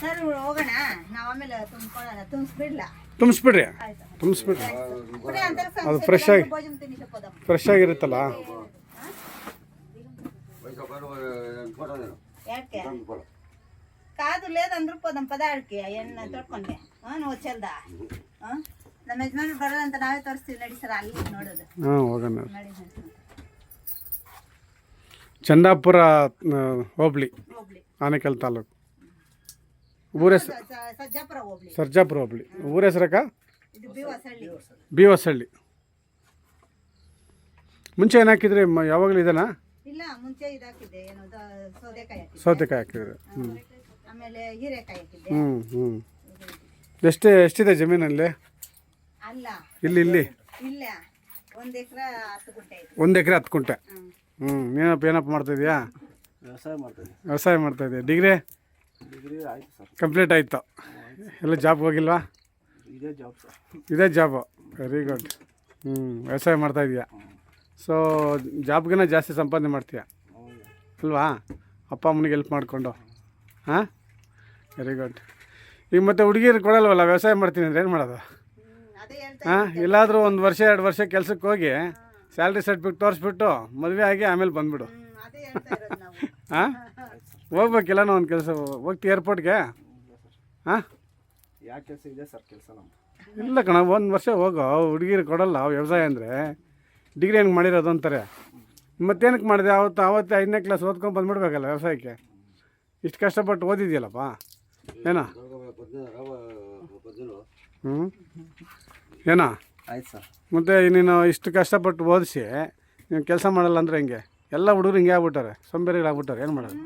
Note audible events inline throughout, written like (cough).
Sir ಹೋಗೋಣ ನಾವು ಆಮೇಲೆ ತುಂಬಿಕೊಳ್ಳೋಣ ತುಂಬಿಸ್ಬಿಡ್ಲಾ ತುಂಬಿಸ್ಬಿಡ್ರಿ ತುಂಬಿಸ್ಬಿಡ್ರಿ ಅದು ಫ್ರೆಶ್ ಆಗಿ ಫ್ರೆಶ್ ಆಗಿರುತ್ತಲ್ಲ కాదు లేదందరూ పోదాం పదాడికి అవన్నీ తోడుకోండి నువ్వు వచ్చేదా ನಮ್ಮ ಯಜಮಾನ ಬರಲ್ಲಂತ ನಾವೇ ತೋರಿಸ್ತೀವಿ ನಡಿ ಸರ್ ಅಲ್ಲಿ ನೋಡೋದು ಹಾಂ ಹೋಗೋಣ ಚಂದಾಪುರ ಹೋಬ್ಳಿ ಆನೇಕಲ್ ತಾಲೂಕು ಊರ ಹೆಸರು? ಸ- ಸ- ಸಜ್ಜಾಪುರ ಹೋಗ್ಲಿ ಸರ್ಜಾಪುರ ಹೋಬಳಿ. ಊರ ಹೆಸರಕ್ಕ ಇದು ಬಿ ಹೊಸಳ್ಳಿ ಮುಂಚೆ ಏನಾಕಿದ್ರೆ ಹಾಕಿದ್ರಿ? ಮ- ಯಾವಾಗಲೂ ಇದನ್ನ ಇಲ್ಲ ಮುಂಚೆ ಇದಾಕಿದ್ದೆ ಏನು ದ- ಸೌದೆಕಾಯಿ ಹಾಕಿದ್ದೆ. ಸೌತೆಕಾಯಿ ಹಾಕಿದ್ರಿ. ಹ್ಞೂ ಆಮೇಲೆ ಹೀರೆಕಾಯಿ ಹಾಕಿದ್ದೆ. ಹ್ಞೂ ಹ್ಞೂ ಎಷ್ಟು ಎಷ್ಟಿದೆ ಜಮೀನಲ್ಲಿ? ಅಲ್ಲ. ಇಲ್ಲಿ ಇಲ್ಲಿ? ಇಲ್ಲ. ಒಂದ್ ಎಕರೆ ಹತ್ತು ಗುಂಟೆ ಐತಿ ಒಂದು ಎಕರೆ ಹತ್ತು ಕುಂಟೆ ಹ್ಮ್. ಹ್ಞೂ ಏನಪ್ಪ ಏನಪ್ಪ ಮಾಡ್ತಾಯಿದ್ಯಾ ವ್ಯವಸಾಯ ಮಾಡ್ತಾ ವ್ಯವಸಾಯ ಮಾಡ್ತಾಯಿದ್ಯಾ ಡಿಗ್ರಿ? ಡಿಗ್ರಿ ಆಯಿತು. ಸರ್ ಕಂಪ್ಲೀಟ್ ಆಯಿತು ಎಲ್ಲ ಜಾಬ್ಗೆ ಹೋಗಿಲ್ವಾ? ಇದೇ ಜಾಬ್ ಸರ್ ಇದೇ ಜಾಬು ವೆರಿ ಗುಡ್ ಹ್ಞೂ ವ್ಯವಸಾಯ ಮಾಡ್ತಾ ಮಾಡ್ತಾಯಿದ್ಯಾ ಸೊ ಜಾಬ್ಗಿನ ಜಾಸ್ತಿ ಸಂಪಾದನೆ ಮಾಡ್ತೀಯಾ? ಅಲ್ವಾ? ಅಪ್ಪ ಅಮ್ಮನಿಗೆ ಹೆಲ್ಪ್ ಮಾಡಿಕೊಂಡು. ಹಾಂ? ವೆರಿ ಗುಡ್ ಈಗ ಮತ್ತೆ ಹುಡುಗಿರು ಕೊಡಲ್ವಲ್ಲ ವ್ಯವಸಾಯ ಮಾಡ್ತೀನಿ ಅಂದ್ರೆ ಏನು ಮಾಡೋದು? ಹಾಂ? ಇಲ್ಲಾದರೂ ಒಂದು ವರ್ಷ ಎರಡು ವರ್ಷ ಕೆಲಸಕ್ಕೆ ಹೋಗಿ ಸ್ಯಾಲ್ರಿ ಸರ್ಟಿಫಿಕೇಟ್ ತೋರಿಸ್ಬಿಟ್ಟು ಮದುವೆ ಆಗಿ ಆಮೇಲೆ ಬಂದುಬಿಡು. ಹ್ಮ್, ಇರೋದು ನಾವು ಒಂದು ಕೆಲಸ ಹೋಗ್ತಿ ಏರ್ಪೋರ್ಟ್ಗೆ ಹಾಂ? ಯಾವ ಕೆಲಸ ಇದೆ ಸರ್ ಕೆಲಸ ಇಲ್ಲ ಕಣ ಒಂದು ವರ್ಷ ಹೋಗು. ಹುಡುಗಿರು ಕೊಡಲ್ಲ ವ್ಯವಸಾಯ ಅಂದರೆ. ಡಿಗ್ರಿ ಹೆಂಗೆ ಮಾಡಿರೋದು ಅಂತಾರೆ. ಮತ್ತೇನಕ್ಕೆ ಮಾಡಿದೆ? ಅವತ್ತು ಅವತ್ತು ಐದನೇ ಕ್ಲಾಸ್ ಓದ್ಕೊಂಡು ಬಂದ್ಬಿಡ್ಬೇಕಲ್ಲ ವ್ಯವಸಾಯಕ್ಕೆ? ಇಷ್ಟು ಕಷ್ಟಪಟ್ಟು ಓದಿದ್ಯಲ್ಲಪ್ಪ? ಏನಾ? ಹ್ಞೂ ಏನಾ? ಆಯ್ತು ಸರ್. ಮತ್ತು ನೀನು ಇಷ್ಟು ಕಷ್ಟಪಟ್ಟು ಓದಿಸಿ ನೀವು ಕೆಲಸ ಮಾಡಲ್ಲ ಅಂದರೆ ಹಿಂಗೆ? ಎಲ್ಲ ಹುಡುಗರು ಹಿಂಗೆ ಆಗ್ಬಿಟ್ಟಾರೆ ಸೊಂಬೇರಿಗಳಾಗ್ಬಿಟ್ಟಾರೆ ಏನು ಮಾಡೋದು?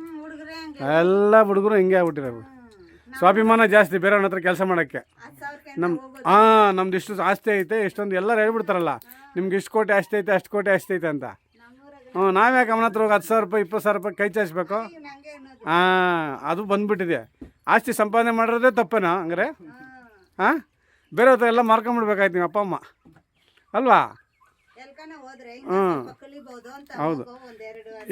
ಎಲ್ಲ ಹುಡುಗರು ಹಿಂಗೆ ಆಗ್ಬಿಟ್ಟಿರೋದು ಸ್ವಾಭಿಮಾನ ಜಾಸ್ತಿ ಬೇರೆಯವ್ರ ಹತ್ರ ಕೆಲಸ ಮಾಡೋಕ್ಕೆ. ನಮ್ಮ ಹಾಂ ನಮ್ದು ಇಷ್ಟು ಆಸ್ತಿ ಐತೆ ಇಷ್ಟೊಂದು ಎಲ್ಲರೂ ಹೇಳ್ಬಿಡ್ತಾರಲ್ಲ. ನಿಮ್ಗೆ ಇಷ್ಟು ಕೋಟಿ ಆಸ್ತಿ ಐತೆ ಅಷ್ಟು ಕೋಟಿ ಆಸ್ತಿ ಐತೆ ಅಂತ. ಹ್ಞೂ ನಾವ್ಯಾಕೆ ಅವನ ಹತ್ರ ಹೋಗಿ ಹತ್ತು ಸಾವಿರ ರೂಪಾಯಿ ಇಪ್ಪತ್ತು ಸಾವಿರ ರೂಪಾಯಿ ಕೈ ಚಾಚಬೇಕು? ಹಾಂ ಅದು ಬಂದ್ಬಿಟ್ಟಿದೆ. ಆಸ್ತಿ ಸಂಪಾದನೆ ಮಾಡಿರೋದೇ ತಪ್ಪೇನಾ ಹಂಗಾರೆ. ಹಾಂ ಬೇರೆ ಹತ್ರ ಎಲ್ಲ ಮಾರ್ಕೊಂಬಿಡ್ಬೇಕಾಯ್ತು ನಿಮ್ಮ ಅಪ್ಪ ಅಮ್ಮ. ಅಲ್ವಾ? ಹೌದು.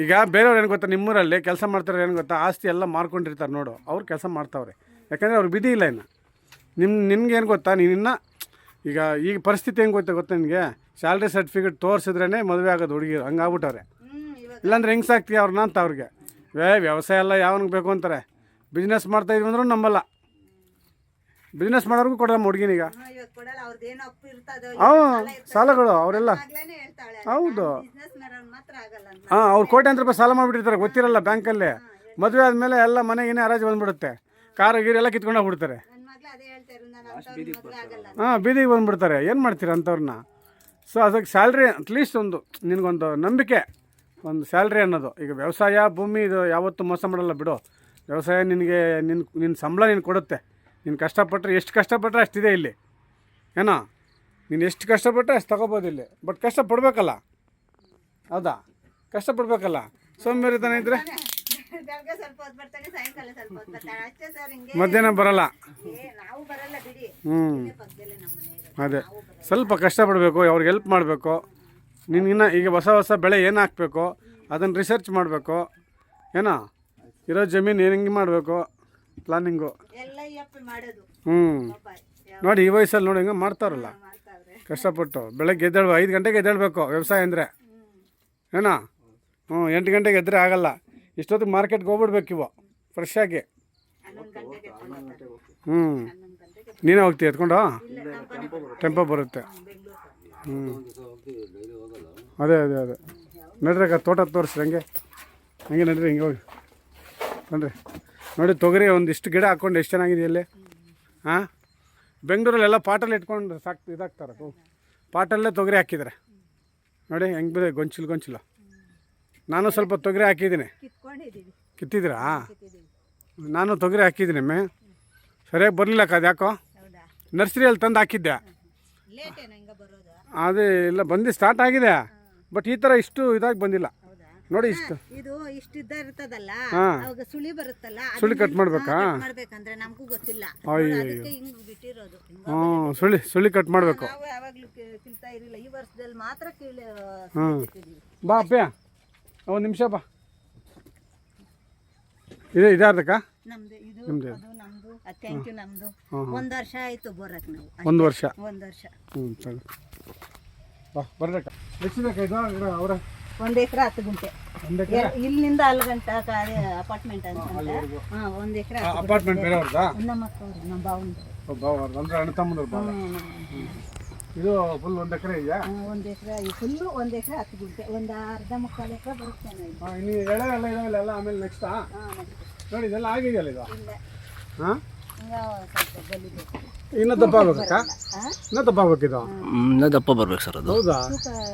ಈಗ ಬೇರೆಯವ್ರು ಏನು ಗೊತ್ತಾ ನಿಮ್ಮೂರಲ್ಲಿ ಕೆಲಸ ಮಾಡ್ತಾರೆ ಏನು ಗೊತ್ತಾ? ಆಸ್ತಿ ಎಲ್ಲ ಮಾರ್ಕೊಂಡಿರ್ತಾರೆ ನೋಡು. ಅವ್ರು ಕೆಲಸ ಮಾಡ್ತಾವ್ರೆ. ಯಾಕಂದರೆ ಅವ್ರು ಬಿದಿ ಇಲ್ಲ ಇನ್ನು. ನಿಮ್ಮ ನಿನ್ಗೆ ಏನು ಗೊತ್ತಾ? ನೀನಿನ್ನ ಈಗ ಈಗ ಪರಿಸ್ಥಿತಿ ಹೆಂಗೆ ಗೊತ್ತಾ ಗೊತ್ತಾ ನಿನಗೆ? ಸ್ಯಾಲ್ರಿ ಸರ್ಟಿಫಿಕೇಟ್ ತೋರಿಸಿದ್ರೇ ಮದುವೆ ಆಗೋದು ಹುಡುಗಿರು ಹಂಗಾಗ್ಬಿಟ್ಟವ್ರೆ. ಇಲ್ಲಾಂದ್ರೆ ಹೆಂಗೆ ಸಾಕ್ತೀಯ ಅವ್ರನ್ನ ಅಂತ ಅವ್ರಿಗೆ? ವ್ಯವಸಾಯ ಎಲ್ಲ ಯಾವನಿಗೆ ಬೇಕು ಅಂತಾರೆ? ಬಿಸ್ನೆಸ್ ಮಾಡ್ತಾಯಿದ್ವಿ ಅಂದ್ರೂ ನಂಬಲ್ಲ. ಬಿಸ್ನೆಸ್ ಮಾಡೋರ್ಗೂ ಕೊಡಲ್ಲ ಹುಡುಗಿನೀಗ. ಈಗ ಸಾಲಗಳು ಅವರೆಲ್ಲ. ಆಗ್ಲೇನೆ ಹೇಳ್ತಾಳೆ. ಹೌದು. ಬಿಸ್ನೆಸ್ ಅವ್ರು ಮಾತ್ರ ಆಗಲ್ಲ ಅಂತ. ಹಾಂ ಅವ್ರು ಕೋಟ್ಯಾಂತರ ರೂಪಾಯಿ ಸಾಲ ಮಾಡಿಬಿಟ್ಟಿರ್ತಾರೆ ಗೊತ್ತಿರಲ್ಲ ಬ್ಯಾಂಕಲ್ಲಿ. ಮದುವೆ ಆದಮೇಲೆ ಎಲ್ಲ ಮನೆಗೆನೇ ಹರಾಜು ಬಂದ್ಬಿಡುತ್ತೆ. ಕಾರು ಗೀರು ಎಲ್ಲ ಕಿತ್ಕೊಂಡು ಹೋಗ್ಬಿಡ್ತಾರೆ. ಹಾಂ ಬೀದಿಗೆ ಬಂದ್ಬಿಡ್ತಾರೆ. ಏನು ಮಾಡ್ತೀರ ಅಂಥವ್ರನ್ನ ಸೊ ಅದಕ್ಕೆ ಸ್ಯಾಲ್ರಿ ಅಟ್ಲೀಸ್ಟ್ ಒಂದು ನಿನಗೊಂದು ನಂಬಿಕೆ ಒಂದು ಸ್ಯಾಲ್ರಿ ಅನ್ನೋದು. ಈಗ ವ್ಯವಸಾಯ ಭೂಮಿ ಇದು ಯಾವತ್ತೂ ಮೋಸ ಮಾಡಲ್ಲ ಬಿಡು. ವ್ಯವಸಾಯ ನಿನಗೆ ನಿನ್ನ ನಿನ್ನ ಸಂಬಳ ನೀನು ಕೊಡುತ್ತೆ. ನೀನು ಕಷ್ಟಪಟ್ಟರೆ ಎಷ್ಟು ಕಷ್ಟಪಟ್ಟರೆ ಅಷ್ಟಿದೆ ಇಲ್ಲಿ. ಏನೋ? ನೀನು ಎಷ್ಟು ಕಷ್ಟಪಟ್ಟರೆ ಅಷ್ಟು ತಗೋಬೋದು ಇಲ್ಲಿ. ಬಟ್ ಕಷ್ಟಪಡಬೇಕಲ್ಲ? ಹೌದಾ? ಕಷ್ಟಪಡಬೇಕಲ್ಲ? ಅಷ್ಟೇ ಸರ್ ಮಧ್ಯಾಹ್ನ ಬರಲ್ಲ. ಹ್ಞೂ. ಅದೇ. ಸ್ವಲ್ಪ ಕಷ್ಟಪಡಬೇಕು ಅವ್ರಿಗೆ ಹೆಲ್ಪ್ ಮಾಡಬೇಕು. ನಿನಗಿನ್ನ ಈಗ ಹೊಸ ಹೊಸ ಬೆಳೆ ಏನು ಹಾಕಬೇಕು? ಅದನ್ನು ರಿಸರ್ಚ್ ಮಾಡಬೇಕು. ಏನೋ? ಇರೋ ಜಮೀನು ಏನು ಹಿಂಗೆ ಮಾಡಬೇಕು? ಪ್ಲಾನಿಂಗು. ಹ್ಞೂ ನೋಡಿ ಈ ವಯಸ್ಸಲ್ಲಿ ನೋಡಿ ಹಿಂಗೆ ಮಾಡ್ತಾರಲ್ಲ. ಕಷ್ಟಪಟ್ಟು. ಬೆಳಗ್ಗೆ ಎದ್ದೇಳ್ಬೇಕು ಐದು ಗಂಟೆಗೆ ಎದ್ದೇಳ್ಬೇಕು ವ್ಯವಸಾಯ ಅಂದರೆ. ಏನೋ? ಹ್ಞೂ ಎಂಟು ಗಂಟೆಗೆ ಎದ್ದರೆ ಆಗಲ್ಲ. ಇಷ್ಟೊತ್ತಿಗೆ ಮಾರ್ಕೆಟ್ಗೆ ಹೋಗ್ಬಿಡ್ಬೇಕು ಇವು ಫ್ರೆಶ್ ಆಗಿ. ಹ್ಞೂ ಗಂಟೆಗೆ ನೀನೇ ಹೋಗ್ತೀಯ ಎತ್ಕೊಂಡು? ಟೆಂಪೋ ಬರುತ್ತೆ. ಹ್ಞೂ ಅದೇ ಅದೇ ಅದೇ. ನಡ್ರಿ ಅಕ್ಕ ತೋಟ ತೋರಿಸ್ರಿ ಹಂಗೆ. ಹಂಗೆ ನಡ್ರಿ ಹಿಂಗೆ ಹೋಗಿ. ಬನ್ರಿ ನೋಡಿ ತೊಗರಿ ಒಂದಿಷ್ಟು ಗಿಡ ಹಾಕ್ಕೊಂಡು ಎಷ್ಟು ಚೆನ್ನಾಗಿದೆ ಇಲ್ಲಿ. ಹಾಂ? ಬೆಂಗಳೂರಲ್ಲೆಲ್ಲ ಪಾಟಲ್ಲಿ ಇಟ್ಕೊಂಡು ಸಾಕ್ ಇದಾಗ್ತಾರೆ. ಪಾಟಲ್ಲೇ ತೊಗರಿ ಹಾಕಿದ್ದಾರೆ. ನೋಡಿ ಹೆಂಗೆ ಬಿದೆ ಗೊಂಚಿಲು ಗೊಂಚಿಲು. ನಾನು ಸ್ವಲ್ಪ ತೊಗರಿ ಹಾಕಿದ್ದೀನಿ. ಕಿತ್ತಿದ್ದೀರಾ? ನಾನು ತೊಗರಿ ಹಾಕಿದ್ದೀನಿ ಮೇ ಸರಿಯಾಗಿ ಬರಲಿಲ್ಲ ಅದು ಯಾಕೋ? ನರ್ಸರಿಯಲ್ಲಿ ತಂದು ಹಾಕಿದ್ದೆ. ಅದೇ ಇಲ್ಲ ಬಂದು ಸ್ಟಾರ್ಟ್ ಆಗಿದೆ. ಬಟ್ ಈ ಥರ ಇಷ್ಟು ಇದಾಗಿ ಬಂದಿಲ್ಲ. ನೋಡಿ ಇಷ್ಟು. ಇದು ಇಷ್ಟಿದ್ದ ಇರ್ತದಲ್ಲ. ಅವಾಗ ಸುಳಿ ಬರುತ್ತಲ್ಲ ಸುಳಿ ಕಟ್ ಮಾಡ್ಬೇಕಾ? ಮಾಡ್ಬೇಕಂದ್ರೆ ನಮಗೂ ಗೊತ್ತಿಲ್ಲ. ಅದಕ್ಕೆ ಹಿಂಗ್ ಬಿಟ್ಟಿರೋದು. ಹ್ಞೂ ಸುಳಿ ಸುಳಿ ಕಟ್ ಮಾಡಬೇಕು. ನಾವು ಯಾವಾಗ್ಲೂ ಕಿ- ಕೀಳ್ತಾ ಇರಲಿಲ್ಲ. ಈ ವರ್ಷದಲ್ಲಿ ಮಾತ್ರ ಕೇಳಿ ಬಾ ಅಪ್ಪಯ್ಯ. ಒಂದು ನಿಮಿಷ ಬಾ. ಇದೆ ಇದಾರ್ದಕ್ಕ ನಮ್ದು ಇದು ಅದು ನಮ್ದು ಥ್ಯಾಂಕ್ ಯು ನಮ್ದು. ಒಂದ್ ವರ್ಷ ಆಯ್ತು ಬರಕ್ ನಾವು. ಒಂದು ವರ್ಷ. ಒಂದ್ ವರ್ಷ. ಹ್ಞೂ ಸರಿ. ಬಾ ಬರ್ಬೇಕ? ಎಷ್ಟು ಬೇಕಾಯ್ತು ಅವರ? ಒಂದ್ ಎಕರೆ ಹತ್ತು ಗುಂಟೆ. ಒಂದು ಎಕರೆ? ಇಲ್ಲಿಂದ ಅಲ್ಲಿ ಗಂಟ ಅದೇ ಅಪಾರ್ಟ್ಮೆಂಟ್ ಅಂತ ಹಾ ಒಂದ್ ಎಕರೆ ಅಪಾರ್ಟ್ಮೆಂಟ್ ಬೇರೆ ನಮ್ಮ ಅಕ್ಕವ್ರು ನಮ್ಮ ಬಾವಂದು ಒಬ್ಬ ಅಂದ್ರೆ ಅಣ್ಣ ತಮ್ಮದ್ರು ಇದು ಫುಲ್ ಒಂದು ಎಕರೆ ಇದೆಯಾ? ಒಂದು ಎಕರೆ ಫುಲ್ಲು ಒಂದು ಎಕರೆ ಹತ್ತು ಗುಂಟೆ. ಒಂದು ಅರ್ಧ ಮುಕ್ಕಾಲು ಎಕರೆ ಬರುತ್ತೆ ನಾವು ಇನ್ನು ಎಳೆ ಎಲ್ಲ ಇದಾವಲ್ಲ ಎಲ್ಲ ಆಮೇಲೆ ನೆಕ್ಸ್ಟಾ. ನೋಡಿ ಇದೆಲ್ಲ ಆಗಿದೆಯಲ್ಲ ಇದು? ಹಾಂ? ಇನ್ನೂ ದಪ್ಪ ಆಗ್ಬೇಕಾ? ಇನ್ನೂ ದಪ್ಪ ಆಗ್ಬೇಕಿದು? ಇನ್ನೂ ದಪ್ಪ ಬರ್ಬೇಕು ಸರ್ ಅದು. ಹೌದಾ?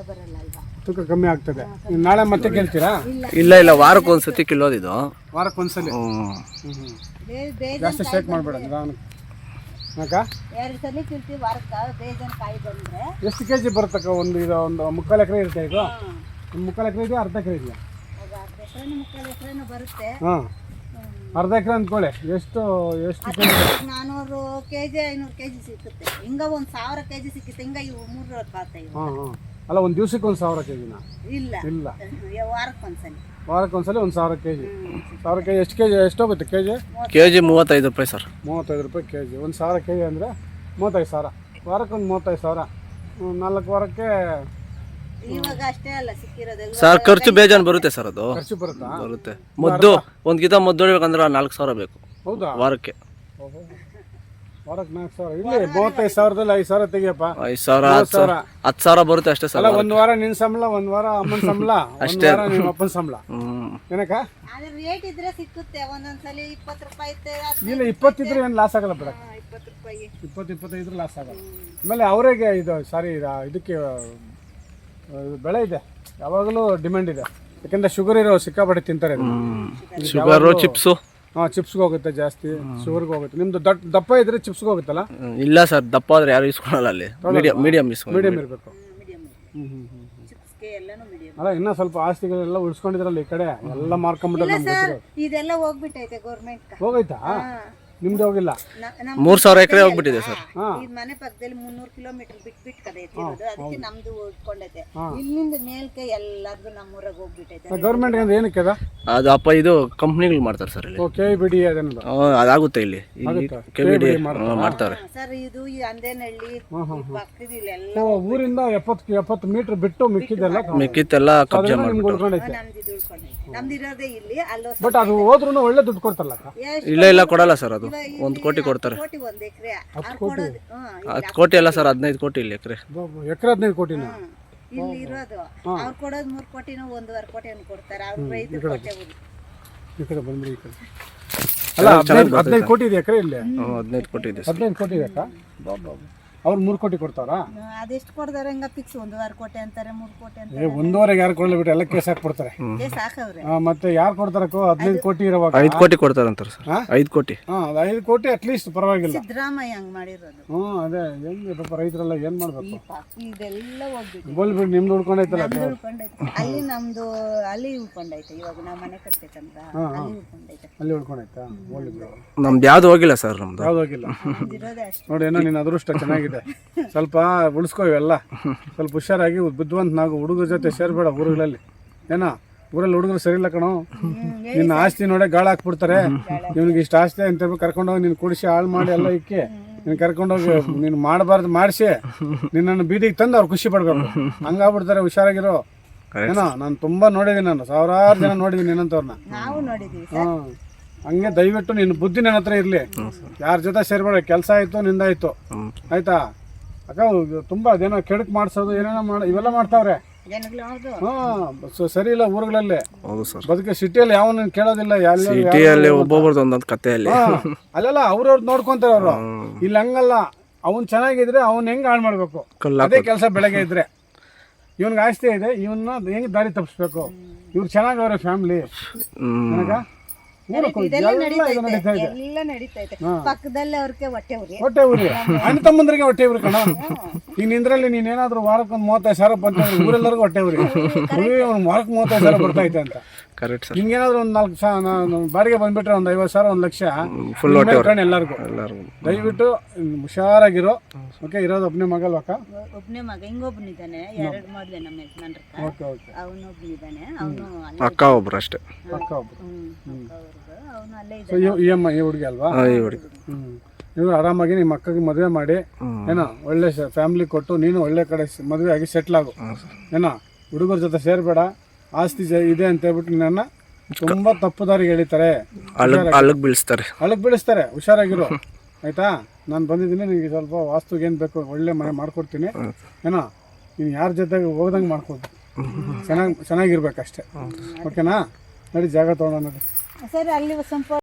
ಬರಲ್ಲ ಅಲ್ವಾ? ತೂಕ ಕಮ್ಮಿ ಆಗ್ತದೆ. ನೀವು ನಾಳೆ ಮತ್ತೆ ಕೇಳ್ತೀರಾ? ಇಲ್ಲ ಇಲ್ಲ ವಾರಕ್ಕೆ ಒಂದು ಸತಿ ಕಿಲೋದಿದು ವಾರಕ್ಕೆ ಒಂದ್ಸಲಿ? ಹ್ಞೂ ಹ್ಞೂ ಹ್ಞೂ ಬೇ- ಬೇಜಾನ್ ಜಾಸ್ತಿ ಶೇಕ್ ಮಾಡಬೇಡ ನಿಧಾನ ಅಕ್ಕ ಎರಡು ಸಲ ತಿಂತೀವಿ ವಾರಕ್ಕ ಬೇಜಾನ್ ಕಾಯಿ ಬಂದ್ರೆ. ಎಷ್ಟು ಕೆ ಜಿ ಬರುತ್ತಕ್ಕ ಒಂದು ಇದು ಒಂದು ಮುಕ್ಕಾಲು ಎಕರೆ ಇರುತ್ತೆ ಇದು. ಒಂದು ಮುಕ್ಕಾಲು ಎಕರೆ ಇದೆಯಾ ಅರ್ಧ ಎಕರೆ ಇದೆಯಾ? ಅರ್ಧ ಎಕರೆನೂ ಮುಕ್ಕಾಲು ಎಕರೆನೂ ಬರುತ್ತೆ. ಹಾಂ. ಅರ್ಧ ಎಕರೆ ಅಂದ್ಕೊಳ್ಳಿ ಎಷ್ಟು ಎಷ್ಟು ಕೆ ನಾನೂರು ಕೆ ಜಿ ಐನೂರು ಕೆ ಜಿ ಸಿಕ್ಕುತ್ತೆ ಹಿಂಗ ಒಂದು ಸಾವಿರ ಕೆ ಜಿ ಸಿಕ್ಕುತ್ತೆ ಹಿಂಗ ಇವು ಮೂರು ಇವು. ಹಾಂ ಹಾಂ. ಅಲ್ಲ ಒಂದು ದಿವ್ಸಕ್ಕೆ ಒಂದು ಸಾವಿರ ಕೆ ಜಿನ ಇಲ್ಲ. ಇಲ್ಲ. ವಾರಕ್ಕೆ ಒಂದ್ಸಲ ವಾರಕ್ಕೆ ಒಂದ್ಸಲಿ ಒಂದು ಸಾವಿರ ಕೆ ಜಿ ಸಾವಿರ ಕೆಜಿ ಎಷ್ಟು ಕೆ ಜಿ ಎಷ್ಟು KG? K G K G ಮೂವತ್ತೈದು ರೂಪಾಯಿ ಸರ್. ಮೂವತ್ತೈದು ರೂಪಾಯಿ ಕೆ ಜಿ ಒಂದು ಸಾವಿರ ಕೆಜಿ ಅಂದರೆ ಮೂವತ್ತೈದು ಸಾವಿರ. ವಾರಕ್ಕೆ ಒಂದು ಮೂವತ್ತೈದು ಸಾವಿರ. ನಾಲ್ಕು ವಾರಕ್ಕೆ ಸರ್ ಖರ್ಚು ಬೇಜಾನ್ ಬರುತ್ತೆ ಸರ್ ಅದು. ಖರ್ಚು ಬರುತ್ತಾ? ಬರುತ್ತೆ. ಮದ್ದು ಒಂದು ಗಿಡ ಮದ್ದು ಹೊಡಿಬೇಕಂದ್ರೆ ನಾಲ್ಕು ಸಾವಿರ ಬೇಕು. ಹೌದಾ? ವಾರಕ್ಕೆ. ಓಹೋ. ವಾರಕ್ಕೆ ನಾಲ್ಕು ಸಾವಿರ. ಇಲ್ಲಿ ಮೂವತ್ತೈದು ಸಾವಿರದಲ್ಲಿ ಐದು ಸಾವಿರ ತೆಗಿಯಪ್ಪ. ಐದು ಸಾವಿರ ಹತ್ತು ಸಾವಿರ ಹತ್ತು ಸಾವಿರ ಬರುತ್ತೆ ಅಷ್ಟೇ ಸರ್ ಅಲ್ಲ ಒಂದು ವಾರ ನಿನ್ನ ಸಂಬಳ ಒಂದು ವಾರ ಅಮ್ಮನ ಸಂಬಳ (laughs) ಒಂದು ವಾರ ನಿಮ್ಮ ಅಪ್ಪನ ಸಂಬಳ. ಹ್ಞೂ ಏನಕ್ಕ? ಅದ್ರ ರೇಟ್ ಇದ್ರೆ ಸಿಕ್ಕುತ್ತೆ. ಒಂದೊಂದ್ಸಲಿ ಇಪ್ಪತ್ತು ರೂಪಾಯಿ ಇತ್ತೆ ಇಲ್ಲ ಇಪ್ಪತ್ತಿದ್ರೆ ಏನು ಲಾಸ್ ಆಗಲ್ಲ ಇಪ್ಪತ್ತು ರೂಪಾಯಿ ಇಪ್ಪತ್ತು ಇಪ್ಪತ್ತೈದು ಲಾಸ್ ಆಗಲ್ಲ. ಆಮೇಲೆ ಅವರಿಗೆ ಇದು ಸಾರಿ ಇದಕ್ಕೆ ಆ, ಬೆಳೆ ಇದೆ. ಯಾವಾಗಲೂ ಡಿಮ್ಯಾಂಡ್ ಇದೆ. ಯಾಕಂದ್ರೆ ಶುಗರ್ ಇರೋ ಸಿಕ್ಕಾಪಟ್ಟೆ ತಿಂತಾರೆ. ಶುಗರು ಚಿಪ್ಸು ಹಾಂ ಚಿಪ್ಸ್ಗೆ ಹೋಗುತ್ತೆ ಜಾಸ್ತಿ ಶುಗರ್ಗೆ ಹೋಗುತ್ತೆ. ನಿಮ್ದು ದಟ್ ದಪ್ಪ ಇದ್ರೆ ಚಿಪ್ಸ್ಗೆ ಹೋಗುತ್ತಲ್ಲ? ಇಲ್ಲ ಸರ್ ದಪ್ಪ ಆದ್ರೆ ಯಾರು ಇಸ್ಕೊಳ್ಳಲ್ಲ ಅಲ್ಲಿ. ಮೀಡಿಯಂ ಮೀಡಿಯಂ ಇಸ್ಕೊಂಡು ಇರಬೇಕು. ಚಿಪ್ಸ್ಗೆ ಎಲ್ಲಾನು ಅಲ್ಲ ಇನ್ನೂ ಸ್ವಲ್ಪ ಆಸ್ತಿಗಳೆಲ್ಲ ಉಳಿಸ್ಕೊಂಡಿದ್ರಲ್ಲ ಈ ಕಡೆ ಎಲ್ಲ ಮಾರ್ಕೊಂಬಿಟ್ರೆ ನಮ್ಗೆ ಸರ್ ಇದೆಲ್ಲ ಹೋಗ್ಬಿಟ್ಟೈತೆ ಗೌರ್ಮೆಂಟ್ ಹೋಗೈತಾ? ನಿಮ್ದು ಹೋಗಿಲ್ಲ ಮೂರ್ ಸಾವಿರ ಎಕರೆ ಹೋಗ್ಬಿಟ್ಟಿದೆ ಸರ್. ಈ ಮನೆ ಪಕ್ಕದಲ್ಲಿ ಮುನ್ನೂರು ಕಿಲೋಮೀಟರ್ ಬಿಟ್ ಬಿಟ್ ಕಡೆ ಎತ್ತಿರೋದು ಅದಕ್ಕೆ ನಮ್ದು ಓದ್ಕೊಂಡೈತೆ ಇಲ್ಲಿಂದ ಮೇಲ್ಕೆ ಎಲ್ಲಾರ್ದು ನಮ್ಮೂರಾಗ ಹೋಗ್ಬಿಟ್ಟೈತೆ. ಗೌರ್ಮೆಂಟ್ ಅಂದ್ರೆ ಏನಕ್ಕೆ ಅದ? ಅದು ಅಪ್ಪ ಇದು ಕಂಪ್ನಿಗಳು ಮಾಡ್ತಾರೆ ಸರ್ ಇಲ್ಲಿ. ಓ ಕೆ ಬಿ ಡಿ ಅದಾಗುತ್ತೆ ಇಲ್ಲಿ. ಕೆ ಬಿ ಡಿ ಮಾಡ್ತಾರೆ. ಸರ್ ಇದು ಅಂದೇನಳ್ಳಿ ಅಂದೇನಹಳ್ಳಿ ಪಕ್ಕದ ಇಲ್ಲೆಲ್ಲ ಓ ಊರಿಂದ ಎಪ್ಪತ್ತು ಎಪ್ಪತ್ತು ಮೀಟರ್ ಬಿಟ್ಟು ಮಿಕ್ಕಿದೆಲ್ಲ ಮಿಕ್ಕಿದ್ದೆಲ್ಲ ಕಬ್ಜಾ ಮಾಡ್ಕೊಂಡೈತೆ ಮಾಡ್ಬಿಟ್ಟು. ನಮ್ದು ಇದು ಉಳ್ಕೊಂಡೈತೆ. ಇಲ್ಲಿ ಅಲ್ಲೋ ಬಟ್ ಅದು ಹೋದ್ರೂ ಒಳ್ಳೆ ದುಡ್ಡು ಕೊಡ್ತಾರಲ್ಲ ಅಕ್ಕ? ಇಲ್ಲ ಇಲ್ಲ ಕೊಡಲ್ಲ ಸರ್ ಅದು. ಒಂದು ಕೋಟಿ ಕೊಡ್ತಾರೆ. ಕೋಟಿ ಒಂದ್ ಎಕರೆ. ಕೊಡೋದು. ಹ್ಮ್ ಹತ್ತು ಕೋಟಿ ಅಲ್ಲ ಸರ್ ಹದಿನೈದು ಕೋಟಿ ಇಲ್ಲಿ ಎಕರೆ. ಎಕರೆ ಹದಿನೈದು ಕೋಟಿನ. ಇಲ್ಲಿ ಇರೋದು. ಅವ್ರು ಕೊಡೋದು ಮೂರ್ ಕೋಟಿನೋ ಒಂದೂವರೆ ಕೋಟಿನೋ ಕೊಡ್ತಾರೆ. ಅವ್ರ ರೈತರು ಕೊಟ್ಟೆ ಹೋಗಿ ಈ ಕಡೆ ಬಂದ್ಬಿಡಿ ಈ ಕಡೆ. ಅಲ್ಲ ಹದಿನೈದು ಹದಿನೈದು ಕೋಟಿ ಇದೆ ಎಕರೆ ಇಲ್ಲಿ? ಹ್ಮ್, ಹದಿನೈದು ಕೋಟಿ ಇದೆ ಸರ್. ಹದಿನೈದು ಕೋಟಿ ಇದೆ ಅಕ್ಕ? ಅವ್ರು ಮೂರು ಕೋಟಿ ಕೊಡ್ತಾರಾ? ಅದೆಷ್ಟು ಕೊಡ್ತಾರೆ ಹಂಗ ಫಿಕ್ಸ್ ಒಂದೂವರೆ ಕೋಟಿ ಅಂತಾರೆ ಮೂರು ಕೋಟಿ ಏ ಅಂತಾರೆ ಒಂದೂವರೆಗೆ ಯಾರು ಕೊಡ್ಲಿ ಬಿಟ್ಟು ಎಲ್ಲ ಕೇಸ್ ಹಾಕ್ಬಿಡ್ತಾರೆ. ಏ ಆ, ಮತ್ತೆ ಯಾರು ಕೊಡ್ತಾರಕ್ಕೋ ಹದಿನೈದು ಕೋಟಿ ಇರುವಾಗ. ಐದು ಕೋಟಿ ಕೊಡ್ತಾರಂತಾರೆ ಸರ್? ಐದು ಕೋಟಿ. ಹಾಂ ಅದು ಐದು ಕೋಟಿ ಅಟ್ಲೀಸ್ಟ್ ಪರವಾಗಿಲ್ಲ. ಸಿದ್ದರಾಮಯ್ಯ ಹಂಗ್ ಮಾಡಿರೋದು. ಹ್ಞೂ ಅದೇ ಹೆಂಗೆ ಪಾಪ ರೈತರೆಲ್ಲ ಏನು ಮಾಡಬೇಕು? ಪಾಪ ಇದೆಲ್ಲ ಹೋಗ್ಬಿಟ್ಟು ಬೋಲ್ ಬಿಟ್ಟು ನಿಮ್ದು ಉಳ್ಕೊಂಡೈತಲ್ಲ ಉಳ್ಕೊಂಡೈತೆ. ಅಲ್ಲಿ ನಮ್ದು ಅಲ್ಲಿ ಉಳ್ಕೊಂಡೈತೆ. ಇವಾಗ ನಾವು ಮನೆ ಕಟ್ಬೇಕಂತ. ಅಲ್ಲಿ ಉಳ್ಕೊಂಡೈತೆ. ಅಲ್ಲಿ ಉಳ್ಕೊಂಡೈತಾ? ಬೋಲ್ ಬಿಡು. ನಮ್ದು ಯಾವ್ದು ಹೋಗಿಲ್ಲ ಸರ್ ನಮ್ದು. ಯಾವ್ದು ಹೋಗಿಲ್ಲ? ಅಷ್ಟು. ನೋಡಿ ಏನೋ ನಿನ್ನ ಅದೃಷ್ಟ ಚೆನ್ನಾಗಿದೆ ಸ್ವಲ್ಪ ಉಳಿಸ್ಕೋ ಇವೆಲ್ಲ ಸ್ವಲ್ಪ ಹುಷಾರಾಗಿ ಬುದ್ಧಿವಂತ ನಾವು ಹುಡುಗರ ಜೊತೆ ಸೇರ್ಬೇಡ ಊರುಗಳಲ್ಲಿ. ಏನೋ? ಊರಲ್ಲಿ ಹುಡುಗರು ಸರಿ ಇಲ್ಲ ಕಣೋ. ನಿನ್ನ ಆಸ್ತಿ ನೋಡೇ ಗಾಳ ಹಾಕ್ಬಿಡ್ತಾರೆ. ನಿಮ್ಗೆ ಇಷ್ಟು ಆಸ್ತಿ ಅಂತ ಕರ್ಕೊಂಡೋಗಿ ನೀನು ಕುಡಿಸಿ ಹಾಳು ಮಾಡಿ ಎಲ್ಲ ಇಕ್ಕಿ. ನೀನು ಕರ್ಕೊಂಡೋಗಿ ನೀನು ಮಾಡಬಾರ್ದು ಮಾಡಿಸಿ. ನಿನ್ನನ್ನು ಬೀದಿಗೆ ತಂದು ಅವ್ರು ಖುಷಿ ಪಡ್ಬೇಕು. ಹಂಗಾಗ್ಬಿಡ್ತಾರೆ ಹುಷಾರಾಗಿರೋ. ಏನೋ? ನಾನು ತುಂಬಾ ನೋಡಿದ್ದೀನಿ ನಾನು. ಸಾವಿರಾರು ಜನ ನೋಡಿದ್ದೀನಿ ನಿನ್ನಂತವ್ರನ್ನ ಹಂಗೆ ದಯವಿಟ್ಟು ನಿನ್ನ ಬುದ್ಧಿ ನನ್ನ ಹತ್ರ ಇರಲಿ. ಯಾರ ಜೊತೆ ಸೇರ್ಬೇಡ ಕೆಲಸ ಆಯಿತು ನಿಂದಾಯ್ತು ಆಯಿತಾ. ಆಯ್ತಾ? ಅಕ್ಕ ತುಂಬ ಅದೇನೋ ಕೆಡಕ್ ಮಾಡಿಸೋದು ಏನೇನೋ ಮಾಡ ಇವೆಲ್ಲ ಮಾಡ್ತಾವ್ರೆ. ಹಾಂ ಸರಿ ಇಲ್ಲ ಊರುಗಳಲ್ಲಿ. ಹೌದು ಸರ್. ಬದುಕೆ ಸಿಟಿಯಲ್ಲಿ ಯಾವ ಕೇಳೋದಿಲ್ಲ ಸಿಟಿಯಲ್ಲಿ ಒಬ್ಬೊಬ್ರದ್ದು ಒಂದೊಂದು ಕಥೆಯಲ್ಲಿ ಅಲ್ಲೆಲ್ಲ ಅವ್ರವ್ರು ನೋಡ್ಕೊಂತಾರೆ ಅವರು. ಇಲ್ಲ ಹಂಗಲ್ಲ ಅವ್ನು ಚೆನ್ನಾಗಿದ್ರೆ ಅವ್ನು ಹೆಂಗ್ ಹಾಳು ಮಾಡ್ಬೇಕು? ಅದೇ ಕೆಲಸ ಬೆಳಗ್ಗೆ ಇದ್ರೆ. ಇವನ್ಗೆ ಆಸ್ತಿ ಇದೆ ಇವನ್ನ ಹೆಂಗ್ ದಾರಿ ತಪ್ಪಿಸ್ಬೇಕು ಇವ್ರು ಚೆನ್ನಾಗವ್ರೆ ಫ್ಯಾಮಿಲಿ. ನನಗ ಎಲ್ಲ ಇದು. ಎಲ್ಲ ನಡೀತೈತೆ ಪಕ್ಕದಲ್ಲೇ ಅವ್ರಿಗೆ ಹೊಟ್ಟೆ ಉರಿ. ಹೊಟ್ಟೆ ಉರಿ. ಅಣ್ಣ ತಮ್ಮಂದ್ರಿಗೆ ಹೊಟ್ಟೆ ಉರಿ ಕಣ. ಈಗ ನಿಂದ್ರಲ್ಲಿ ನೀನ್ ಏನಾದ್ರು ವಾರಕ್ಕೆ ಒಂದು ಮೂವತ್ತೈದು ಸಾವಿರ ಬಂತ ಊರೆಲ್ಲರಿಗೂ ಹೊಟ್ಟೆ ಉರಿ. ಅವ್ನು ವಾರಕ್ಕೆ ಮೂವತ್ತೈದು ಸಾವಿರ ಬರ್ತೈತೆ ಅಂತ. ಕರೆಕ್ಟ್ ಸರ್ ನಿಮ್ಗೇನಾದ್ರೂ ಒಂದು ನಾಲ್ಕು ಸಾವಿರ ನಾನು ಬಾಡಿಗೆ ಬಂದ್ಬಿಟ್ರೆ ಒಂದು ಐವತ್ತು ಸಾವಿರ ಒಂದು ಲಕ್ಷ. ಫುಲ್ ಹೊಟ್ಟೆ ಎಲ್ಲರಿಗೂ. ಎಲ್ಲರಿಗೂ. ದಯವಿಟ್ಟು ಹುಷಾರಾಗಿರೋ. ಓಕೆ ಇರೋದು ಒಬ್ಬನೇ ಮಗಲ್ ಅಕ್ಕ ಒಬ್ಬನೇ ಮಗ ಹಿಂಗೊಬ್ಬನಿದ್ದಾನೆ ಎರಡು ಮೊದಲೇ ನಮ್ಮ ಯಜಮಾನ್ರಕ್ಕ ಓಕೆ ಓಕೆ. ಅವನೊಬ್ಬನಿದ್ದಾನೆ ಅವನು ಅಕ್ಕ ಒಬ್ರು ಅಷ್ಟೇ. ಅಕ್ಕ ಒಬ್ರು. ಅವನು ಅಲ್ಲೇ ಸೊ ಇದ್ದಾನೆ. ಈ ಅಮ್ಮ ಈ ಹುಡುಗಿ ಅಲ್ವಾ? ಈ ಹುಡುಗಿ. ಹ್ಞೂ ನೀವು ಆರಾಮಾಗಿ ನಿಮ್ಮ ಅಕ್ಕಗೆ ಮದುವೆ ಮಾಡಿ. ಏನೋ ಒಳ್ಳೆ ಫ್ಯಾಮಿಲಿ ಕೊಟ್ಟು ನೀನು ಒಳ್ಳೆ ಕಡೆ ಮದುವೆ ಆಗಿ. ಸೆಟ್ಲ್ ಆಗು ಏನೋ ಹುಡುಗರ ಜೊತೆ ಸೇರಬೇಡ. ಆಸ್ತಿ ಜ- ಇದೆ ಅಂತ ಹೇಳ್ಬಿಟ್ಟು ನನ್ನ ತುಂಬಾ ತಪ್ಪು ದಾರಿಗೆ ಎಳಿತಾರೆ. ಅಲ್ಲಗ್ ಬೀಳಿಸ್ತಾರೆ. ಹುಷಾರಾಗಿರು. ಆಯ್ತಾ? ನಾನು ಬಂದಿದ್ದೀನಿ ನಿನಗೆ ಸ್ವಲ್ಪ ವಾಸ್ತುಗೆ ಏನು ಬೇಕು ಒಳ್ಳೆ ಮನೆ ಮಾಡ್ಕೊಡ್ತೀನಿ. ಏನೋ ನೀನು ಯಾರ ಜೊತೆಗೆ ಹೋಗ್ದಂಗೆ ಮಾಡ್ಕೊಡು. ಚೆನ್ನಾಗಿ ಚೆನ್ನಾಗಿರ್ಬೇಕಷ್ಟೇ. ಓಕೆನಾ? ನಡಿ ಜಾಗ ತೊಗೊಳೋಣ ನಡಿ. ಸರಿ ಅಲ್ಲಿ ಸಂಪ